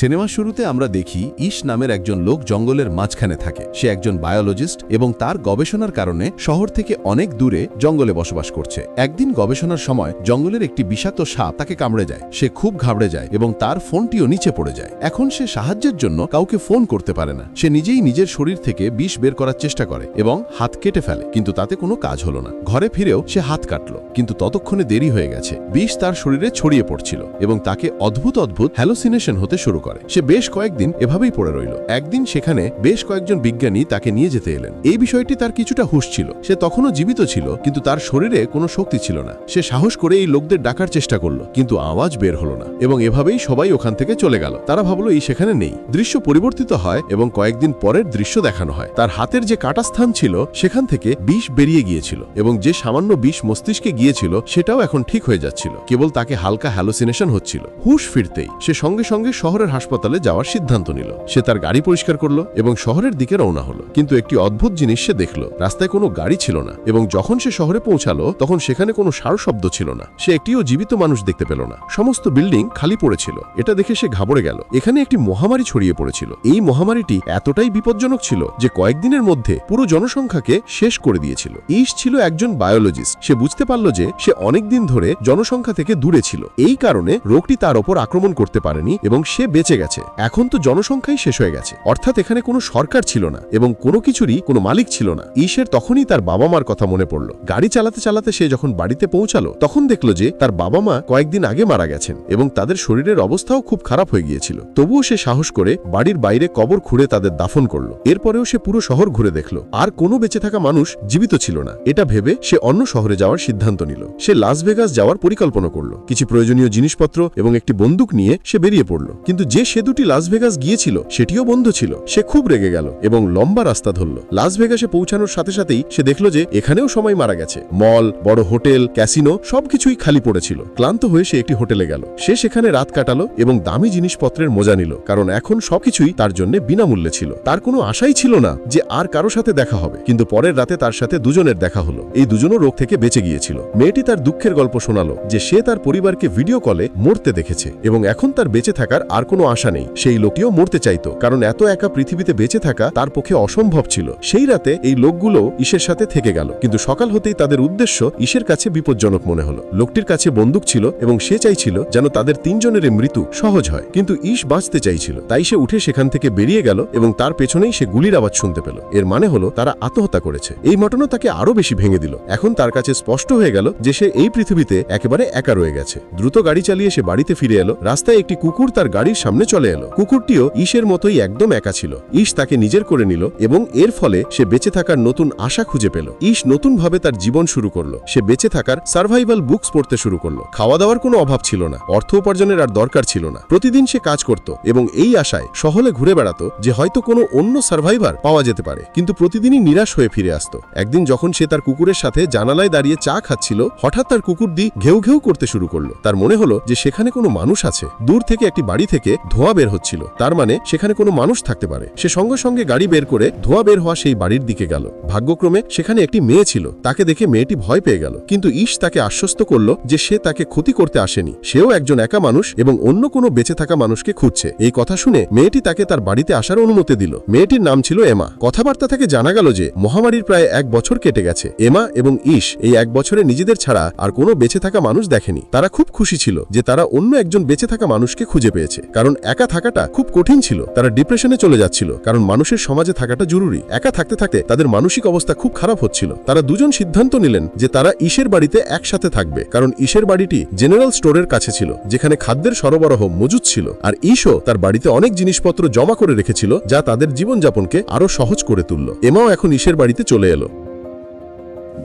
সিনেমার শুরুতে আমরা দেখি ইশ নামের একজন লোক জঙ্গলের মাঝখানে থাকে। সে একজন বায়োলজিস্ট এবং তার গবেষণার কারণে শহর থেকে অনেক দূরে জঙ্গলে বসবাস করছে। একদিন গবেষণার সময় জঙ্গলের একটি বিষাক্ত সাপ তাকে কামড়ে যায়। সে খুব ঘাবড়ে যায় এবং তার ফোনটিও নিচে পড়ে যায়। এখন সে সাহায্যের জন্য কাউকে ফোন করতে পারে না। সে নিজেই নিজের শরীর থেকে বিষ বের করার চেষ্টা করে এবং হাত কেটে ফেলে, কিন্তু তাতে কোনো কাজ হলো না। ঘরে ফিরেও সে হাত কাটল, কিন্তু ততক্ষণে দেরি হয়ে গেছে। বিষ তার শরীরে ছড়িয়ে পড়ছিল এবং তাকে অদ্ভুত অদ্ভুত হ্যালোসিনেশন হতে শুরু করে। সে বেশ কয়েকদিন এভাবেই পড়ে রইল। একদিন সেখানে বেশ কয়েকজন বিজ্ঞানী তাকে নিয়ে যেতে এলেন। এই বিষয়টি তার কিছুটা হুশ ছিল। সে তখনও জীবিত ছিল, কিন্তু তার শরীরে কোনো শক্তি ছিল না। সে সাহস করে এই লোকদের ডাকার চেষ্টা করল, কিন্তু আওয়াজ বের হলো না, এবং এভাবেই সবাই ওখান থেকে চলে গেল। তারা ভাবলো, এই সেখানে নেই। দৃশ্য পরিবর্তিত হয়, এবং কয়েকদিন পরের দৃশ্য দেখানো হয়। তার হাতের যে কাটা স্থান ছিল, সেখান থেকে বিষ বেরিয়ে গিয়েছিল, এবং যে সামান্য বিষ মস্তিষ্কে গিয়েছিল, সেটাও এখন ঠিক হয়ে যাচ্ছিল। কেবল তাকে হালকা হ্যালোসিনেশন হচ্ছিল। হুশ ফিরতেই, সে সঙ্গে সঙ্গে শহরের হাসপাতালে যাওয়ার সিদ্ধান্ত নিল। সে তার গাড়ি পরিষ্কার করল এবং শহরের দিকে রওনা হলো। কিন্তু একটি অদ্ভুত জিনিস সে দেখল। রাস্তায় কোনো গাড়ি ছিল না এবং যখন সে শহরে পৌঁছালো, তখন সেখানে কোনো সারো শব্দ ছিল না। সে একটিও জীবিত মানুষ দেখতে পেল না। সমস্ত বিল্ডিং খালি পড়েছিল। এটা দেখে সে ঘাবড়ে গেল। এখানে একটি মহামারী ছড়িয়ে পড়েছিল। এই মহামারীটি এতটাই বিপজ্জনক ছিল যে কয়েকদিনের মধ্যে পুরো জনসংখ্যাকে শেষ করে দিয়েছিল। ইস ছিল একজন বায়োলজিস্ট। সে বুঝতে পারল যে সে অনেকদিন ধরে জনসংখ্যা থেকে দূরে ছিল। এই কারণে রোগটি তার ওপর আক্রমণ করতে পারেনি এবং সে বেঁচে গেছে। এখন তো জনসংখ্যাই শেষ হয়ে গেছে। অর্থাৎ এখানে কোনো সরকার ছিল না এবং কোনো কিছুরই কোনো মালিক ছিল না। ঈশের তখনই তার বাবা মার কথা মনে পড়ল। গাড়ি চালাতে চালাতে সে যখন বাড়িতে পৌঁছালো, তখন দেখল যে তার বাবা মা কয়েকদিন আগে মারা গেছেন এবং তাদের শরীরের অবস্থাও খুব খারাপ হয়ে গিয়েছিল। তবুও সে সাহস করে বাড়ির বাইরে কবর খুঁড়ে তাদের দাফন করল। এরপরেও সে পুরো শহর ঘুরে দেখল। আর কোনো বেঁচে থাকা মানুষ জীবিত ছিল না। এটা ভেবে সে অন্য শহরে যাওয়ার সিদ্ধান্ত নিল। সে লাস ভেগাস যাওয়ার পরিকল্পনা করল। কিছু প্রয়োজনীয় জিনিসপত্র এবং একটি বন্দুক নিয়ে সে বেরিয়ে পড়ল। কিন্তু যে সেতুটি লাস ভেগাস গিয়েছিল, সেটিও বন্ধ ছিল। সে খুব রেগে গেল এবং লম্বা রাস্তা ধরল। লাস ভেগাসে পৌঁছানোর সাথে সাথেই সে দেখল যে এখানেও সময় মারা গেছে। মল বড় হোটেল ক্যাসিনো সবকিছুই খালি পড়েছিল। ক্লান্ত হয়ে সে একটি হোটেলে গেল। সে সেখানে রাত কাটালো এবং দামি জিনিসপত্রের মজা নিল, কারণ এখন সবকিছুই তার জন্য বিনামূল্যে ছিল। তার কোনো আশাই ছিল না যে আর কারও সাথে দেখা হবে, কিন্তু পরের রাতে তার সাথে দুজনের দেখা হলো। এই দুজনও রোগ থেকে বেঁচে গিয়েছিল। মেয়েটি তার দুঃখের গল্প শোনালো যে সে তার পরিবারকে ভিডিও কলে মরতে দেখেছে এবং এখন তার বেঁচে থাকার আর কোনো আশা নেই। সেই লোকটিও মরতে চাইতো, কারণ এত একা পৃথিবীতে বেঁচে থাকা তার পক্ষে অসম্ভব ছিল। সেই রাতে এই লোকগুলো ঈশের সাথে থেকে গেল, কিন্তু সকাল হতেই তাদের উদ্দেশ্য ঈশের কাছে বিপজ্জনক মনে হলো। লোকটির কাছে বন্দুক ছিল এবং সে চাইছিল যেন তাদের তিনজনের মৃত্যু সহজ হয়, কিন্তু ঈশ বাঁচতে চাইছিল। তাই সে উঠে সেখান থেকে বেরিয়ে গেল এবং তার পেছনেই সে গুলির আওয়াজ শুনতে পেল। এর মানে হলো তারা আত্মহত্যা করেছে। এই ঘটনা তাকে আরও বেশি ভেঙে দিল। এখন তার কাছে স্পষ্ট হয়ে গেল যে সে এই পৃথিবীতে একেবারে একা রয়ে গেছে। দ্রুত গাড়ি চালিয়ে সে বাড়িতে ফিরে এলো। রাস্তায় একটি কুকুর তার গাড়ির সামনে চলে এলো। কুকুরটিও ঈশের মতোই একদম একা ছিল। ঈশ তাকে নিজের করে নিল এবং এর ফলে সে বেঁচে থাকার নতুন আশা খুঁজে পেল। ঈশ নতুনভাবে তার জীবন শুরু করল। সে বেঁচে থাকার সার্ভাইভাল বুকস পড়তে শুরু করল। খাওয়া দাওয়ার কোনো অভাব ছিল না। অর্থ উপার্জনের আর দরকার ছিল না। প্রতিদিন সে কাজ করত এবং এই আশায় শহরে ঘুরে বেড়াতো যে হয়তো কোনো অন্য সার্ভাইভার পাওয়া যেতে পারে। কিন্তু প্রতিদিনই নিরাশ হয়ে ফিরে আসত। একদিন যখন সে তার কুকুরের সাথে জানালায় দাঁড়িয়ে চা খাচ্ছিল, হঠাৎ তার কুকুর দি ঘেউ ঘেউ করতে শুরু করল। তার মনে হলো যে সেখানে কোনো মানুষ আছে। দূর থেকে একটি বাড়ি থেকে ধোঁয়া বের হচ্ছিল। তার মানে সেখানে কোনো মানুষ থাকতে পারে। সে সঙ্গে সঙ্গে গাড়ি বের করে ধোঁয়া বের হওয়া সেই বাড়ির দিকে গেল। ভাগ্যক্রমে সেখানে একটি মেয়ে ছিল। তাকে দেখে মেয়েটি ভয় পেয়ে গেল। কিন্তু ঈশ তাকে আশ্বস্ত করল যে সে তাকে ক্ষতি করতে আসেনি। সেও একজন একা মানুষ এবং অন্য কোনো বেঁচে থাকা মানুষকে খুঁজছে। এই কথা শুনে মেয়েটি তাকে তার বাড়িতে আসার অনুমতি দিল। মেয়েটির নাম ছিল এমা। কথাবার্তা থেকে জানা গেল যে মহামারীর প্রায় এক বছর কেটে গেছে। এমা এবং ঈশ এই এক বছরে নিজেদের ছাড়া আর কোনো বেঁচে থাকা মানুষ দেখেনি। তারা খুব খুশি ছিল যে তারা অন্য একজন বেঁচে থাকা মানুষকে খুঁজে পেয়েছে। কারণ একা থাকাটা খুব কঠিন ছিল। তারা ডিপ্রেশনে চলে যাচ্ছিল, কারণ মানুষের সমাজে থাকাটা জরুরি। একা থাকতে থাকতে তাদের মানসিক অবস্থা খুব খারাপ হচ্ছিল। তারা দুজন সিদ্ধান্ত নিলেন যে তারা ঈশের বাড়িতে একসাথে থাকবে, কারণ ঈশের বাড়িটি জেনারেল স্টোরের কাছে ছিল, যেখানে খাদ্যের সরবরাহ মজুদ ছিল। আর ঈশও তার বাড়িতে অনেক জিনিসপত্র জমা করে রেখেছিল, যা তাদের জীবনযাপনকে আরও সহজ করে তুলল। এমাও এখন ঈশের বাড়িতে চলে এলো।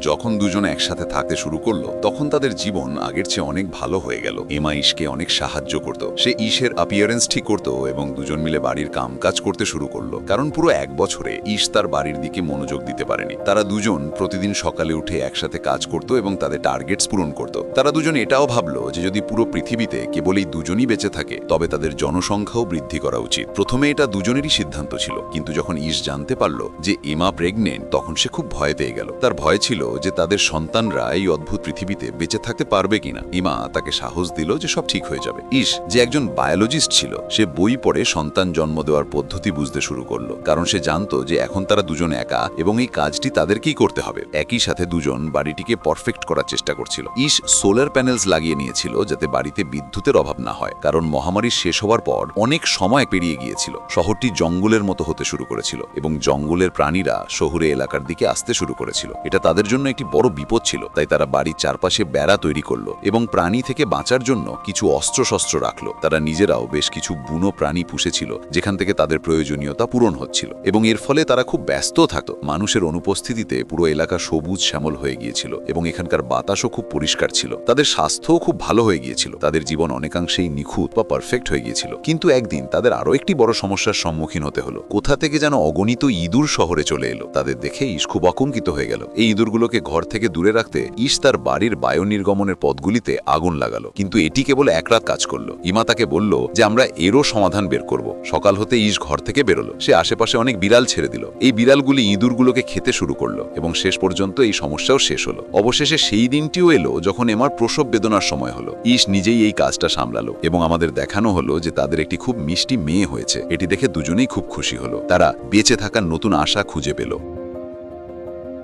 যখন দুজন একসাথে থাকতে শুরু করল, তখন তাদের জীবন আগের চেয়ে অনেক ভালো হয়ে গেল। এমা ইশকে অনেক সাহায্য করত। সে ইশের অ্যাপিয়ারেন্স ঠিক করত এবং দুজন মিলে বাড়ির কামকাজ করতে শুরু করল। কারণ পুরো এক বছরে ইশ তার বাড়ির দিকে মনোযোগ দিতে পারেনি। তারা দুজন প্রতিদিন সকালে উঠে একসাথে কাজ করত এবং তাদের টার্গেটস পূরণ করত। তারা দুজন এটাও ভাবলো যে যদি পুরো পৃথিবীতে কেবল এই দুজনই বেঁচে থাকে, তবে তাদের জনসংখ্যাও বৃদ্ধি করা উচিত। প্রথমে এটা দুজনেরই সিদ্ধান্ত ছিল, কিন্তু যখন ইশ জানতে পারল যে এমা প্রেগনেন্ট তখন সে খুব ভয় পেয়ে গেল। তার ভয় ছিল যে তাদের সন্তানরা এই অদ্ভুত পৃথিবীতে বেঁচে থাকতে পারবে কিনা। ইমা তাকে সাহস দিল যে সব ঠিক হয়ে যাবে। ইস, যে একজন বায়োলজিস্ট ছিল, সে বই পড়ে সন্তান জন্ম দেওয়ার পদ্ধতি বুঝতে শুরু করল, কারণ সে জানতো যে এখন তারা দুজন একা এবং এই কাজটি তাদেরকেই করতে হবে। একই সাথে দুজন বাড়িটিকে পারফেক্ট করার চেষ্টা করছিল। ইস সোলার প্যানেলস লাগিয়ে নিয়েছিল যাতে বাড়িতে বিদ্যুতের অভাব না হয়, কারণ মহামারী শেষ হওয়ার পর অনেক সময় পেরিয়ে গিয়েছিল। শহরটি জঙ্গলের মতো হতে শুরু করেছিল এবং জঙ্গলের প্রাণীরা শহুরে এলাকার দিকে আসতে শুরু করেছিল। এটা তাদের জন্য একটি বড় বিপদ ছিল, তাই তারা বাড়ির চারপাশে বেড়া তৈরি করল এবং প্রাণী থেকে বাঁচার জন্য কিছু অস্ত্রশস্ত্র রাখল। তারা নিজেরাও বেশ কিছু বুনো প্রাণী পুষেছিল, যেখান থেকে তাদের প্রয়োজনীয়তা পূরণ হচ্ছিল এবং এর ফলে তারা খুব ব্যস্ত থাকতো। মানুষের অনুপস্থিতিতে পুরো এলাকা সবুজ শ্যামল হয়ে গিয়েছিল এবং এখানকার বাতাসও খুব পরিষ্কার ছিল। তাদের স্বাস্থ্যও খুব ভালো হয়ে গিয়েছিল। তাদের জীবন অনেকাংশেই নিখুঁত বা পারফেক্ট হয়ে গিয়েছিল। কিন্তু একদিন তাদের আরও একটি বড় সমস্যার সম্মুখীন হতে হলো। কোথা থেকে যেন অগণিত ইঁদুর শহরে চলে এলো। তাদের দেখে ইস খুব আতঙ্কিত হয়ে গেল। এই ইঁদুরগুলোকে ঘর থেকে দূরে রাখতে ইস তার বাড়ির বায়ু নির্গমনের পথগুলিতে আগুন লাগালো। কিন্তু এটি কেবল এক রাত কাজ করল। ইমা তাকে বলল যে, আমরা এরও সমাধান বের করব। সকাল হতে ইস ঘর থেকে বেরোলো। সে আশেপাশে অনেক বিড়াল ছেড়ে দিল। এই বিড়ালগুলি ইঁদুরগুলোকে খেতে শুরু করল এবং শেষ পর্যন্ত এই সমস্যাও শেষ হলো। অবশেষে সেই দিনটিও এলো যখন এমার প্রসব বেদনার সময় হলো। ইস নিজেই এই কাজটা সামলালো এবং আমাদের দেখানো হলো যে, তাদের একটি খুব মিষ্টি মেয়ে হয়েছে। এটি দেখে দুজনেই খুব খুশি হলো। তারা বেঁচে থাকার নতুন আশা খুঁজে পেল।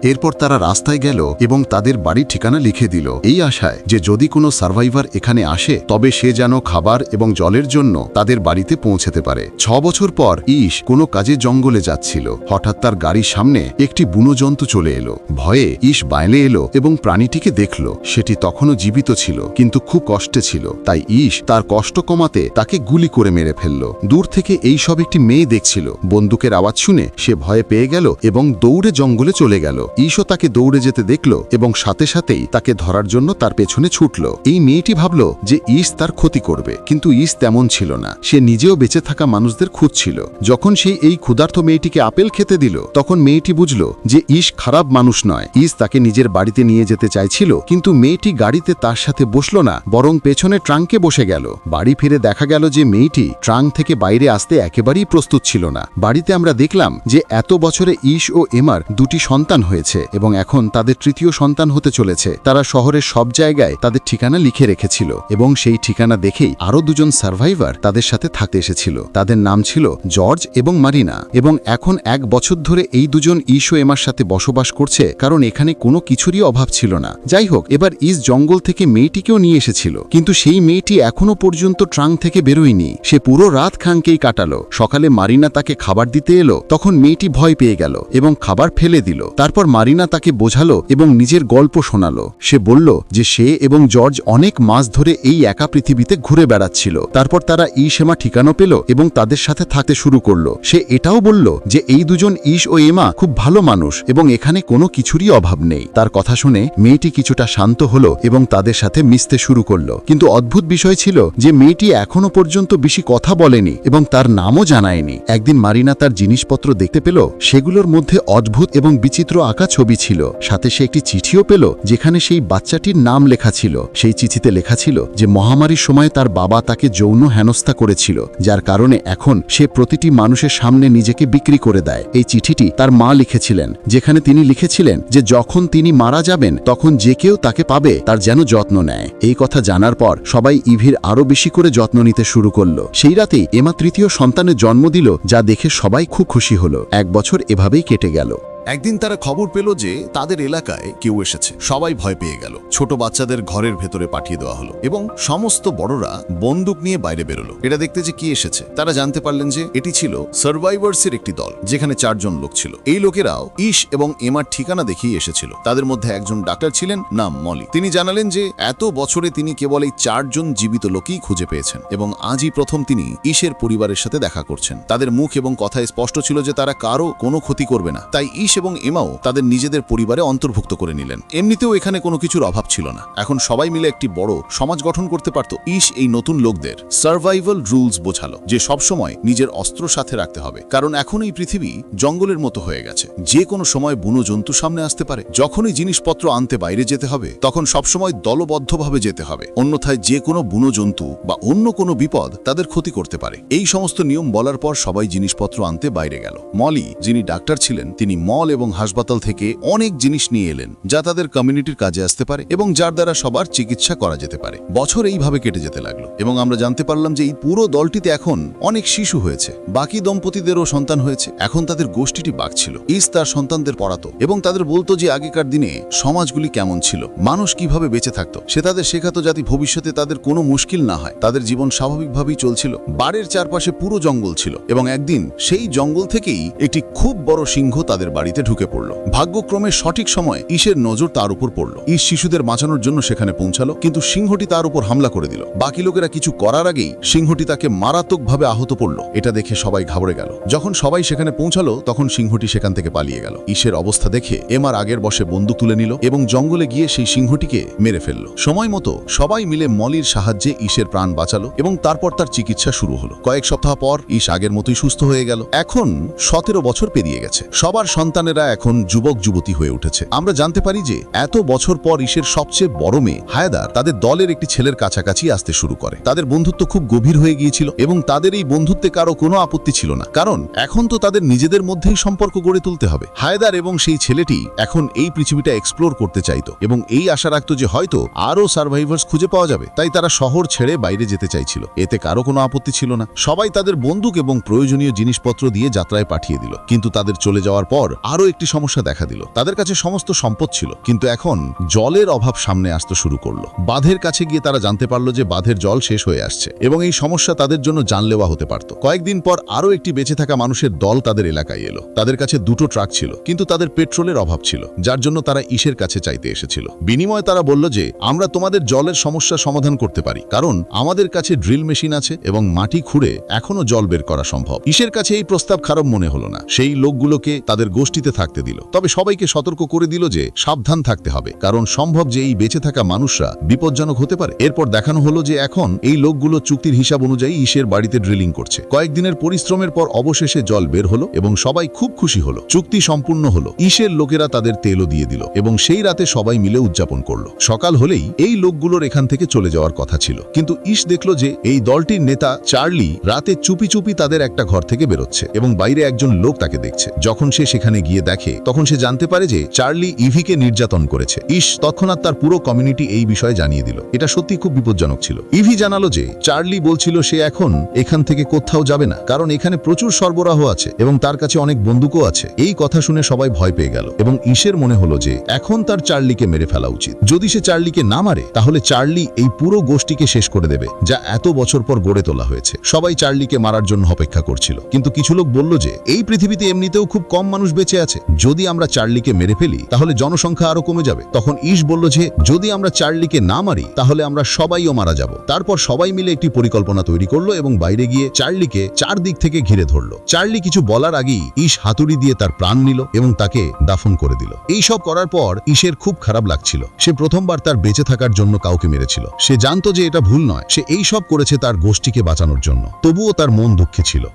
এরপর তারা রাস্তায় গেল এবং তাদের বাড়ির ঠিকানা লিখে দিল। এই আশায় যে যদি কোনো সার্ভাইভার এখানে আসে, তবে সে যেন খাবার এবং জলের জন্য তাদের বাড়িতে পৌঁছতে পারে। ছ বছর পর ইস কোনো কাজে জঙ্গলে যাচ্ছিল। হঠাৎ তার গাড়ির সামনে একটি বুনো জন্তু চলে এলো। ভয়ে ইস বাইলে এলো এবং প্রাণীটিকে দেখল। সেটি তখনও জীবিত ছিল, কিন্তু খুব কষ্টে ছিল। তাই ইস তার কষ্ট কমাতে তাকে গুলি করে মেরে ফেলল। দূর থেকে এই সব একটি মেয়ে দেখছিল। বন্দুকের আওয়াজ শুনে সে ভয়ে পেয়ে গেল এবং দৌড়ে জঙ্গলে চলে গেল। ঈশও তাকে দৌড়ে যেতে দেখল এবং সাথে সাথেই তাকে ধরার জন্য তার পেছনে ছুটল। এই মেয়েটি ভাবল যে ইস তার ক্ষতি করবে, কিন্তু ঈশ তেমন ছিল না। সে নিজেও বেঁচে থাকা মানুষদের খুঁজছিল। যখন সে এই ক্ষুধার্ত মেয়েটিকে আপেল খেতে দিল, তখন মেয়েটি বুঝল যে ইস খারাপ মানুষ নয়। ইস তাকে নিজের বাড়িতে নিয়ে যেতে চাইছিল, কিন্তু মেয়েটি গাড়িতে তার সাথে বসল না, বরং পেছনে ট্রাঙ্কে বসে গেল। বাড়ি ফিরে দেখা গেল যে মেয়েটি ট্রাঙ্ক থেকে বাইরে আসতে একেবারেই প্রস্তুত ছিল না। বাড়িতে আমরা দেখলাম যে এত বছরে ইস ও এমার দুটি সন্তান হয়েছে। এবং এখন তাদের তৃতীয় সন্তান হতে চলেছে। তারা শহরের সব জায়গায় তাদের ঠিকানা লিখে রেখেছিল এবং সেই ঠিকানা দেখেই আরও দুজন সার্ভাইভার তাদের সাথে থাকতে এসেছিল। তাদের নাম ছিল জর্জ এবং মারিনা এবং এখন এক বছর ধরে এই দুজন ও এমার সাথে বসবাস করছে কারণ এখানে কোনো কিছুরই অভাব ছিল না। যাই হোক, এবার ইস জঙ্গল থেকে মেয়েটিকেও নিয়ে এসেছিল। কিন্তু সেই মেয়েটি এখনও পর্যন্ত ট্রাঙ্ক থেকে বেরোয়নি। সে পুরো রাত খাঙ্কেই কাটালো। সকালে মারিনা তাকে খাবার দিতে এলো, তখন মেয়েটি ভয় পেয়ে গেল এবং খাবার ফেলে দিল। তারপর মারিনা তাকে বোঝালো এবং নিজের গল্প শোনালো। সে বলল যে সে এবং জর্জ অনেক মাস ধরে এই একা পৃথিবীতে ঘুরে বেড়াচ্ছিল। তারপর তারা ই সেমা ঠিকানো পেল এবং তাদের সাথে থাকতে শুরু করল। সে এটাও বলল যে এই দুজন ইস ও এমা খুব ভালো মানুষ এবং এখানে কোনো কিছুরই অভাব নেই। তার কথা শুনে মেয়েটি কিছুটা শান্ত হলো এবং তাদের সাথে মিশতে শুরু করল। কিন্তু অদ্ভুত বিষয় ছিল যে মেয়েটি এখনও পর্যন্ত বেশি কথা বলেনি এবং তার নামও জানায়নি। একদিন মারিনা তার জিনিসপত্র দেখতে পেল, সেগুলোর মধ্যে অদ্ভুত এবং বিচিত্র আঁকা ছবি ছিল। সাথে সে একটি চিঠিও পেল, যেখানে সেই বাচ্চাটির নাম লেখা ছিল। সেই চিঠিতে লেখা ছিল যে, মহামারীর সময় তার বাবা তাকে যৌন হেনস্থা করেছিল, যার কারণে এখন সে প্রতিটি মানুষের সামনে নিজেকে বিক্রি করে দেয়। এই চিঠিটি তার মা লিখেছিলেন, যেখানে তিনি লিখেছিলেন যে, যখন তিনি মারা যাবেন, তখন যে কেউ তাকে পাবে, তার যেন যত্ন নেয়। এই কথা জানার পর সবাই ইভির আরও বেশি করে যত্ন নিতে শুরু করল। সেই রাতেই এমা তৃতীয় সন্তানের জন্ম দিল, যা দেখে সবাই খুব খুশি হলো। এক বছর এভাবেই কেটে গেল। একদিন তারা খবর পেল যে তাদের এলাকায় কেউ এসেছে। সবাই ভয় পেয়ে গেল। ছোট বাচ্চাদের ঘরের ভেতরে পাঠিয়ে দেওয়া হলো এবং সমস্ত বড়রা বন্দুক নিয়ে বাইরে বেরোলো। এটা দেখতে যে কি এসেছে, তারা জানতে পারলেন যে এটি ছিল সার্ভাইভার্সের একটি দল, যেখানে চারজন লোক ছিল। এই লোকেরাও ইস এবং এমার ঠিকানা দেখিয়ে এসেছিল। তাদের মধ্যে একজন ডাক্তার ছিলেন, নাম মলি। তিনি জানালেন যে এত বছরে তিনি কেবল এই চারজন জীবিত লোকই খুঁজে পেয়েছেন এবং আজই প্রথম তিনি ইসের পরিবারের সাথে দেখা করছেন। তাদের মুখ এবং কথায় স্পষ্ট ছিল যে তারা কারও কোনো ক্ষতি করবে না। তাই ইস এবং এমাও তাদের নিজেদের পরিবারে অন্তর্ভুক্ত করে নিলেন। এমনিতেও এখানে কোনো কিছুর অভাব ছিল না। এখন সবাই মিলে একটি বড় সমাজ গঠন করতে পারত। ইস, এই নতুন লোকদের। সার্ভাইভাল রুলস বোঝালো যে সবসময় নিজের অস্ত্র সাথে রাখতে হবে। কারণ এখন এই পৃথিবী জঙ্গলের মতো হয়ে গেছে। যে কোনো সময় বুনো জন্তু সামনে আসতে পারে। যখনই জিনিসপত্র আনতে বাইরে যেতে হবে, তখন সবসময় দলবদ্ধভাবে যেতে হবে। অন্যথায় যে কোনো বুনো জন্তু বা অন্য কোনো বিপদ তাদের ক্ষতি করতে পারে। এই সমস্ত নিয়ম বলার পর সবাই জিনিসপত্র আনতে বাইরে গেল। মলি, যিনি ডাক্তার ছিলেন, তিনি ম মল এবং হাসপাতাল থেকে অনেক জিনিস নিয়ে এলেন, যা তাদের কমিউনিটির কাজে আসতে পারে এবং যার দ্বারা সবার চিকিৎসা করা যেতে পারে। বছর এইভাবে কেটে যেতে লাগল এবং আমরা জানতে পারলাম যে এই পুরো দলটিতে এখন অনেক শিশু হয়েছে, বাকি দম্পতিদেরও সন্তান হয়েছে। এখন তাদের গোষ্ঠীটি বাড়ছিল ইস তার সন্তানদের পড়াতো এবং তাদের বলতো যে আগেকার দিনে সমাজগুলি কেমন ছিল, মানুষ কীভাবে বেঁচে থাকতো, সে তাদের শেখাতো যাতে ভবিষ্যতে তাদের কোনো মুশকিল না হয়, তাদের জীবন স্বাভাবিকভাবেই চলছিল। বাড়ির চারপাশে পুরো জঙ্গল ছিল এবং একদিন সেই জঙ্গল থেকেই একটি খুব বড় সিংহ তাদের বাড়িতে ঢুকে পড়ল। ভাগ্যক্রমে সঠিক সময় ঈশের নজর তার উপর পড়ল। ঈশ শিশুদের বাঁচানোর জন্য সেখানে পৌঁছালো, কিন্তু সিংহটি তার উপর হামলা করে দিল। বাকি লোকেরা কিছু করার আগেই সিংহটি তাকে মারাত্মকভাবে আহত পড়ল এটা দেখে সবাই ঘাবড়ে গেল। যখন সবাই সেখানে পৌঁছালো, তখন সিংহটি সেখান থেকে পালিয়ে গেল। ঈশের অবস্থা দেখে এমার আগের বসে বন্দুক তুলে নিল এবং জঙ্গলে গিয়ে সেই সিংহটিকে মেরে ফেলল। সময় মতো সবাই মিলে মলির সাহায্যে ঈশের প্রাণ বাঁচালো এবং তারপর তার চিকিৎসা শুরু হলো। কয়েক সপ্তাহ পর ঈশ আগের মতোই সুস্থ হয়ে গেল। এখন সতেরো বছর পেরিয়ে গেছে। সবার সন্তানেরা এখন যুবক যুবতী হয়ে উঠেছে। আমরা জানতে পারি যে এত বছর পর ঈশের সবচেয়ে বড় মেয়ে হায়দার তাদের দলের একটি ছেলের কাছাকাছি আসতে শুরু করে। তাদের বন্ধুত্ব খুব গভীর হয়ে গিয়েছিল এবং তাদের এই বন্ধুত্বে কারও কোনো আপত্তি ছিল না। কারণ এখন তো তাদের নিজেদের মধ্যেই সম্পর্ক গড়ে তুলতে হবে। হায়দার এবং সেই ছেলেটি এখন এই পৃথিবীটা এক্সপ্লোর করতে চাইতো এবং এই আশা রাখতো যে হয়তো আরও সার্ভাইভার্স খুঁজে পাওয়া যাবে। তাই তারা শহর ছেড়ে বাইরে যেতে চাইছিল। এতে কারও কোনো আপত্তি ছিল না। সবাই তাদের বন্দুক এবং প্রয়োজনীয় জিনিসপত্র দিয়ে যাত্রায় পাঠিয়ে দিল। কিন্তু তাদের চলে যাওয়ার পর আরও একটি সমস্যা দেখা দিল। তাদের কাছে সমস্ত সম্পদ ছিল, কিন্তু এখন জলের অভাব সামনে আসতে শুরু করল। বাঁধের কাছে গিয়ে তারা জানতে পারল যে বাঁধের জল শেষ হয়ে আসছে এবং এই সমস্যা তাদের জন্য জানলেওয়া হতে পারত। কয়েকদিন পর আরও একটি বেঁচে থাকা মানুষের দল তাদের এলাকায় এলো। তাদের কাছে দুটো ট্রাক ছিল, কিন্তু তাদের পেট্রোলের অভাব ছিল, যার জন্য তারা ইসের কাছে চাইতে এসেছিল। বিনিময়ে তারা বলল যে, আমরা তোমাদের জলের সমস্যা সমাধান করতে পারি, কারণ আমাদের কাছে ড্রিল মেশিন আছে এবং মাটি খুঁড়ে এখনও জল বের করা সম্ভব। ইসের কাছে এই প্রস্তাব খারাপ মনে হলো না। সেই লোকগুলোকে তাদের গোষ্ঠীতে থাকতে দিল। তবে সবাইকে সতর্ক করে দিল যে সাবধান থাকতে হবে, কারণ সম্ভব যে এই বেঁচে থাকা মানুষরা বিপজ্জনক হতে পারে। এরপর দেখানো হলো যে এখন এই লোকগুলো চুক্তির হিসাব অনুযায়ী ইসের বাড়িতে ড্রিলিং করছে। কয়েকদিনের পরিশ্রমের পর অবশেষে জল বের হলো এবং সবাই খুব খুশি হলো। চুক্তি সম্পূর্ণ হলো। ইসের লোকেরা তাদের তেলও দিয়ে দিল এবং সেই রাতে সবাই মিলে উদযাপন করল। সকাল হলেই এই লোকগুলোর এখান থেকে চলে যাওয়ার কথা ছিল। কিন্তু ইস দেখল যে এই দলটির নেতা চার্লি রাতে চুপি চুপি তাদের একটা ঘর থেকে বেরোচ্ছে এবং বাইরে একজন লোক তাকে দেখছে। যখন সে সেখানে গিয়ে দেখে, তখন সে জানতে পারে যে চার্লি ইভিকে নির্যাতন করেছে। ইস, তৎক্ষণাৎ তার পুরো কমিউনিটি এই বিষয়ে জানিয়ে দিল। এটা সত্যি খুব বিপজ্জনক ছিল। ইভি জানালো যে চার্লি বলছিল সে এখন এখান থেকে কোথাও যাবে না, কারণ এখানে প্রচুর সরবরাহ আছে এবং তার কাছে অনেক বন্দুকও আছে। এই কথা শুনে সবাই ভয় পেয়ে গেল এবং ইসের মনে হলো যে এখন তার চার্লিকে মেরে ফেলা উচিত। যদি সে চার্লিকে না মারে, তাহলে চার্লি এই পুরো গোষ্ঠীকে শেষ করে দেবে, যা এত বছর পর গড়ে তোলা হয়েছে। সবাই চার্লিকে মারার জন্য অপেক্ষা করছিল। কিন্তু কিছু লোক বলল যে, এই পৃথিবীতে এমনিতেও খুব কম মানুষ বেঁচে আছে, যদি আমরা চার্লিকে মেরে ফেলি, তাহলে জনসংখ্যা আরও কমে যাবে। তখন ইস বলল যে, যদি আমরা চার্লিকে না মারি, তাহলে আমরা সবাইও মারা যাব। তারপর সবাই মিলে একটি পরিকল্পনা তৈরি করল এবং বাইরে গিয়ে চার্লিকে চারদিক থেকে ঘিরে ধরলো। চার্লি কিছু বলার আগেই ইস হাতুড়ি দিয়ে তার প্রাণ নিল এবং তাকে দাফন করে দিল। এই সব করার পর ইসের খুব খারাপ লাগছিল। সে প্রথমবার তার বেঁচে থাকার জন্য কাউকে মেরেছিল। সে জানতো যে এটা ভুল নয়। সে এই সব করেছে তার গোষ্ঠীকে বাঁচানোর জন্য। তবুও তার মন দুঃখে ছিল।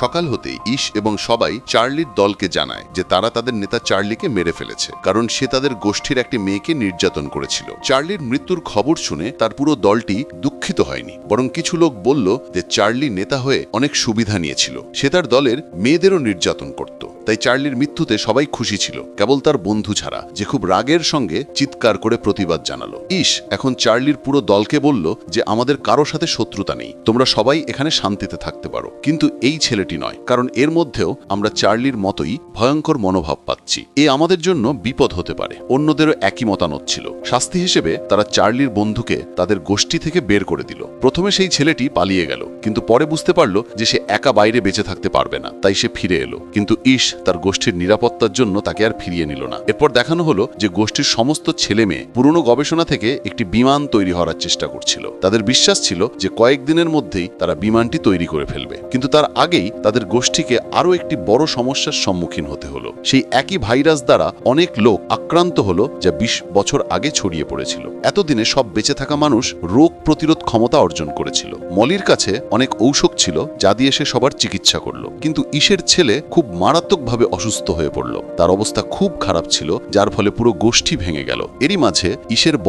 সকাল হতে ইশ এবং সবাই চার্লির দলকে জানায় যে তারা তাদের নেতা চার্লিকে মেরে ফেলেছে, কারণ সে তাদের গোষ্ঠীর একটি মেয়েকে নির্যাতন করেছিল। চার্লির মৃত্যুর খবর শুনে তার পুরো দলটি দুঃখিত হয়নি, বরং কিছু লোক বলল যে চার্লি নেতা হয়ে অনেক সুবিধা নিয়েছিল। সে তার দলের মেয়েদেরও নির্যাতন করত। তাই চার্লির মৃত্যুতে সবাই খুশি ছিল, কেবল তার বন্ধু ছাড়া, যে খুব রাগের সঙ্গে চিৎকার করে প্রতিবাদ জানালো। ইশ এখন চার্লির পুরো দলকে বলল যে আমাদের কারও সাথে শত্রুতা নেই, তোমরা সবাই এখানে শান্তিতে থাকতে পারো। কিন্তু এই ছেলেটি নয়, কারণ এর মধ্যেও আমরা চার্লির মতোই ভয়ঙ্কর মনোভাব পাচ্ছি। এ আমাদের জন্য বিপদ হতে পারে, অন্যদেরও একই মতামত ছিল। শাস্তি হিসেবে তারা চার্লির বন্ধুকে তাদের গোষ্ঠী থেকে বের করে দিল। প্রথমে সেই ছেলেটি পালিয়ে গেল, কিন্তু পরে বুঝতে পারল যে সে একা বাইরে বেঁচে থাকতে পারবে না, তাই সে ফিরে এলো। কিন্তু ইশ তার গোষ্ঠীর নিরাপত্তার জন্য তাকে আর ফিরিয়ে নিল না। এরপর দেখানো হলো যে গোষ্ঠীর সমস্ত ছেলে মেয়ে পুরনো গবেষণা থেকে একটি বিমান তৈরি হওয়ার চেষ্টা করছিল। তাদের বিশ্বাস ছিল যে কয়েকদিনের মধ্যেই তারা বিমানটি তৈরি করে ফেলবে। কিন্তু তার আগেই তাদের গোষ্ঠীকে আরও একটি বড় সমস্যার সম্মুখীন হতে হলো। সেই একই ভাইরাস দ্বারা অনেক লোক আক্রান্ত হলো যা বিশ বছর আগে ছড়িয়ে পড়েছিল। এতদিনে সব বেঁচে থাকা মানুষ রোগ প্রতিরোধ ক্ষমতা অর্জন করেছিল। মলির কাছে অনেক ঔষধ ছিল যা দিয়ে সে সবার চিকিৎসা করল। কিন্তু ইসের ছেলে খুব মারাত্মক মারাত্মকভাবে অসুস্থ হয়ে পড়ল। তার অবস্থা খুব খারাপ ছিল, যার ফলে পুরো গোষ্ঠী ভেঙে গেল। এরই মাঝে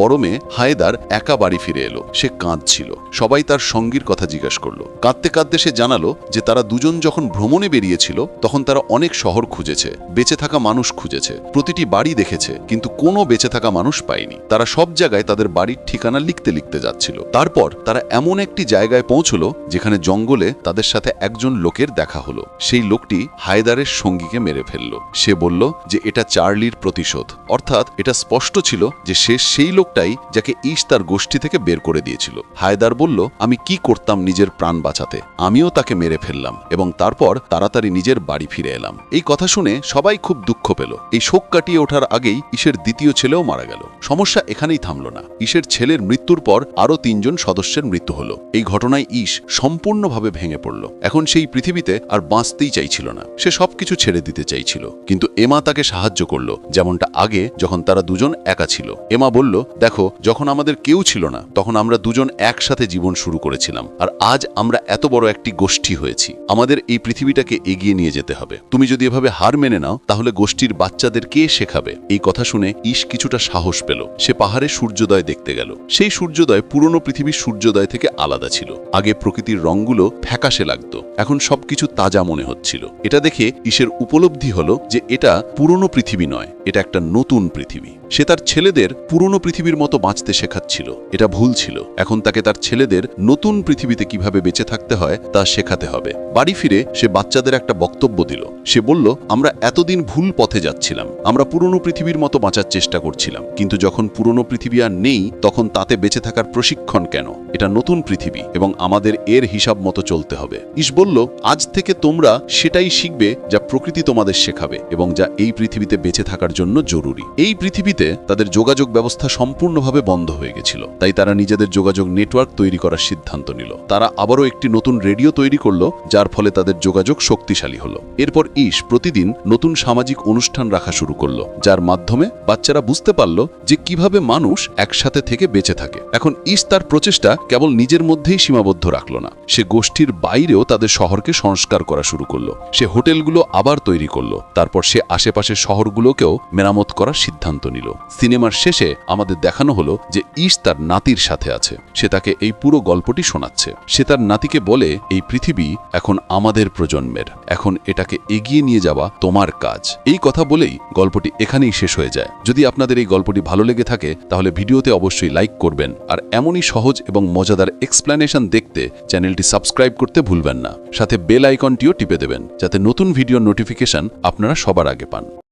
বড় মেয়ে হায়দার একা বাড়ি ফিরে এলো। সে কাঁদছিল। সবাই তার সঙ্গীর কথা জিজ্ঞেস করল। কাঁদতে কাঁদতে সে জানালো যে তারা দুজন যখন ভ্রমণে বেরিয়েছিল, তখন তারা অনেক শহর খুঁজেছে। বেঁচে থাকা মানুষ খুঁজেছে। প্রতিটি বাড়ি দেখেছে, কিন্তু কোনো বেঁচে থাকা মানুষ পায়নি। তারা সব জায়গায় তাদের বাড়ির ঠিকানা লিখতে লিখতে যাচ্ছিল। তারপর তারা এমন একটি জায়গায় পৌঁছলো, যেখানে জঙ্গলে তাদের সাথে একজন লোকের দেখা হলো। সেই লোকটি হায়দারের সঙ্গীকে মেরে ফেলল। সে বলল যে এটা চার্লির প্রতিশোধ। অর্থাৎ এটা স্পষ্ট ছিল যে সে সেই লোকটাই যাকে ঈশ তার গোষ্ঠী থেকে বের করে দিয়েছিল। হায়দার বলল, আমি কি করতাম নিজের প্রাণ বাঁচাতে? আমিও তাকে মেরে ফেললাম এবং তারপর তাড়াতাড়ি নিজের বাড়ি ফিরে এলাম। এই কথা শুনে সবাই খুব দুঃখ পেল। এই শোক কাটিয়ে ওঠার আগেই ঈশের দ্বিতীয় ছেলেও মারা গেল। সমস্যা এখানেই থামল না। ঈশের ছেলের মৃত্যুর পর আরও তিনজন সদস্যের মৃত্যু হলো। এই ঘটনায় ঈশ সম্পূর্ণভাবে ভেঙে পড়ল। এখন সেই পৃথিবীতে আর বাঁচতেই চাইছিল না। সে সবকিছু ছেড়ে দিতে চাইছিল। কিন্তু এমা তাকে সাহায্য করল, যেমনটা আগে যখন তারা দুজন একা ছিল। এমা বলল, দেখো, যখন আমাদের কেউ ছিল না, তখন আমরা দুজন একসাথে জীবন শুরু করেছিলাম। আর আজ আমরা এত বড় একটি গোষ্ঠী হয়েছি। আমাদের এই পৃথিবীটাকে এগিয়ে নিয়ে যেতে হবে। তুমি যদি এভাবে হার মেনে নাও, তাহলে গোষ্ঠীর বাচ্চাদের কে শেখাবে? এই কথা শুনে ঈশ কিছুটা সাহস পেল। সে পাহাড়ে সূর্যোদয় দেখতে গেল। সেই সূর্যোদয় পুরনো পৃথিবীর সূর্যোদয় থেকে আলাদা ছিল। আগে প্রকৃতির রঙগুলো ফ্যাকাশে লাগতো। এখন সবকিছু তাজা মনে হচ্ছিল। এটা দেখে ঈশের উপলব্ধি হলো যে এটা পুরনো পৃথিবী নয়, এটা একটা নতুন পৃথিবী। সে তার ছেলেদের পুরনো পৃথিবীর মতো বাঁচতে শেখাচ্ছিল। এটা ভুল ছিল। এখন তাকে তার ছেলেদের নতুন পৃথিবীতে কীভাবে বেঁচে থাকতে হয়, তা শেখাতে হবে। বাড়ি ফিরে সে বাচ্চাদের একটা বক্তব্য দিল। সে বলল, আমরা এতদিন ভুল পথে যাচ্ছিলাম। আমরা পুরনো পৃথিবীর মতো বাঁচার চেষ্টা করছিলাম। কিন্তু যখন পুরনো পৃথিবী আর নেই, তখন তাতে বেঁচে থাকার প্রশিক্ষণ কেন? এটা নতুন পৃথিবী এবং আমাদের এর হিসাব মতো চলতে হবে। ইস বলল, আজ থেকে তোমরা সেটাই শিখবে যা প্রকৃতি তোমাদের শেখাবে এবং যা এই পৃথিবীতে বেঁচে থাকার জন্য জরুরি। এই পৃথিবীতে তাদের যোগাযোগ ব্যবস্থা সম্পূর্ণভাবে বন্ধ হয়ে গেছিল। তাই তারা নিজেদের যোগাযোগ নেটওয়ার্ক তৈরি করার সিদ্ধান্ত নিল। তারা আবারও একটি নতুন রেডিও তৈরি করল, যার ফলে তাদের যোগাযোগ শক্তিশালী হলো। এরপর ইস প্রতিদিন নতুন সামাজিক অনুষ্ঠান রাখা শুরু করল, যার মাধ্যমে বাচ্চারা বুঝতে পারল যে কীভাবে মানুষ একসাথে থেকে বেঁচে থাকে। এখন ইস তার প্রচেষ্টা কেবল নিজের মধ্যেই সীমাবদ্ধ রাখল না। সে গোষ্ঠীর বাইরেও তাদের শহরকে সংস্কার করা শুরু করল। সে হোটেলগুলো আবার তৈরি করল। তারপর সে আশেপাশের শহরগুলোকেও মেরামত করার সিদ্ধান্ত নিল। সিনেমার শেষে আমাদের দেখানো হলো যে ইস তার নাতির সাথে আছে। সে তাকে এই পুরো গল্পটি শোনাচ্ছে। সে তার নাতিকে বলে, এই পৃথিবী এখন আমাদের প্রজন্মের। এখন এটাকে এগিয়ে নিয়ে যাওয়া তোমার কাজ। এই কথা বলেই গল্পটি এখানেই শেষ হয়ে যায়। যদি আপনাদের এই গল্পটি ভালো লেগে থাকে, তাহলে ভিডিওতে অবশ্যই লাইক করবেন। আর এমনই সহজ এবং মজাদার এক্সপ্লেনেশন দেখতে চ্যানেলটি সাবস্ক্রাইব করতে ভুলবেন না। সাথে বেল আইকনটিও টিপে দেবেন, যাতে নতুন ভিডিওর নোটিফিকেশন আপনারা সবার আগে পান।